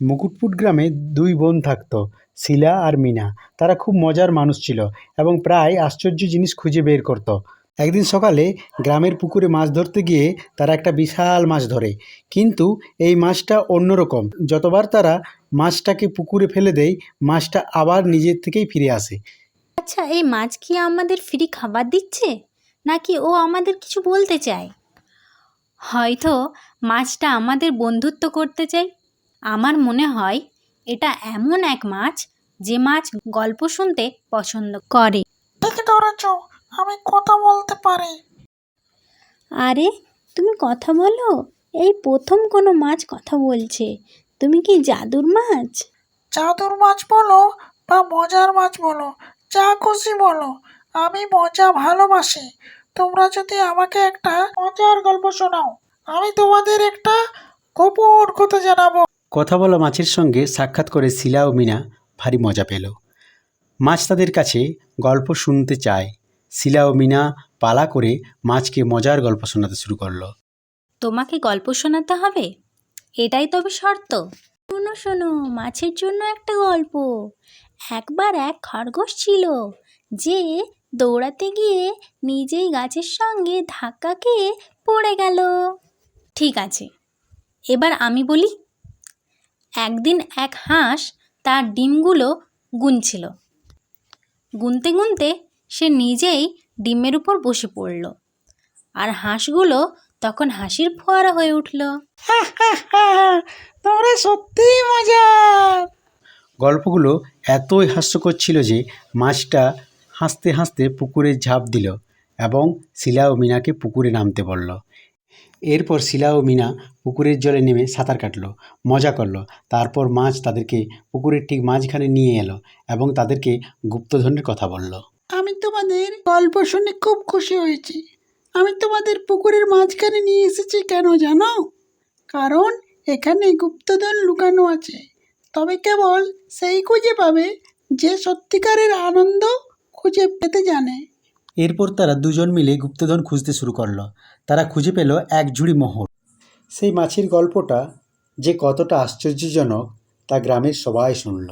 মুকুটপুর গ্রামে দুই বোন থাকতো, শিলা আর মিনা। তারা খুব মজার মানুষ ছিল এবং প্রায় আশ্চর্য জিনিস খুঁজে বের করতো। একদিন সকালে গ্রামের পুকুরে মাছ ধরতে গিয়ে তারা একটা বিশাল মাছ ধরে। কিন্তু এই মাছটা অন্যরকম। যতবার তারা মাছটাকে পুকুরে ফেলে দেয়, মাছটা আবার নিজের থেকেই ফিরে আসে। আচ্ছা এই মাছ কি আমাদের ফ্রি খাবার দিচ্ছে? নাকি ও আমাদের কিছু বলতে চায়? হয়তো মাছটা আমাদের বন্ধুত্ব করতে চাই আমার মনে হয় এটা এমন এক মাছ যে মাছ গল্প শুনতে পছন্দ করে। ঠিক ধরেছ আমি কথা বলতে পারি। আরে তুমি কথা বলো এই প্রথম কোনো মাছ কথা বলছে। তুমি কি জাদুর মাছ? জাদুর মাছ বলো বা মজার মাছ বলো যা খুশি বলো আমি মজা ভালোবাসি। তোমরা যদি আমাকে একটা মজার গল্প শোনাও আমি তোমাদের একটা গোপন কথা জানাব। কথা বলা মাছের সঙ্গে সাক্ষাৎ করে শিলা ও মিনা ভারী মজা পেল। মাছ তাদের কাছে গল্প শুনতে চায়। শিলা ও মিনা পালা করে মাছকে মজার গল্প শোনাতে শুরু করল। তোমাকে গল্প শোনাতে হবে? এটাই তবে শর্ত। শোনো শোনো, মাছের জন্য একটা গল্প। একবার এক খরগোশ ছিল যে দৌড়াতে গিয়ে নিজেই গাছের সঙ্গে ধাক্কা খেয়ে পড়ে গেল। ঠিক আছে, এবার আমি বলি একদিন এক হাঁস তার ডিমগুলো গুনছিল। গুনতে গুনতে সে নিজেই ডিমের উপর বসে পড়ল আর হাঁসগুলো তখন হাসির ফোয়ারা হয়ে উঠল। তোমরা সত্যিই মজার গল্পগুলো এতই হাস্যকর ছিল যে মাছটা হাসতে হাসতে পুকুরে ঝাঁপ দিল এবং শিলা ও মিনাকে পুকুরে নামতে বলল এরপর শিলা ও মিনা পুকুরের জলে নেমে সাঁতার কাটলো, মজা করল। তারপর মাছ তাদেরকে পুকুরের ঠিক মাঝখানে নিয়ে এলো এবং তাদেরকে গুপ্তধনের কথা বলল। আমি তোমাদের গল্প শুনে খুব খুশি হয়েছি। আমি তোমাদের পুকুরের মাঝখানে নিয়ে এসেছি কেন জানো? কারণ এখানে গুপ্তধন লুকানো আছে। তবে কেবল সেই খুঁজে পাবে যে সত্যিকারের আনন্দ খুঁজে পেতে জানে। এরপর তারা দুজন মিলে গুপ্তধন খুঁজতে শুরু করল। তারা খুঁজে পেল এক ঝুড়ি মোহর। সেই মাছির গল্পটা যে কতটা আশ্চর্যজনক তা গ্রামের সবাই শুনল।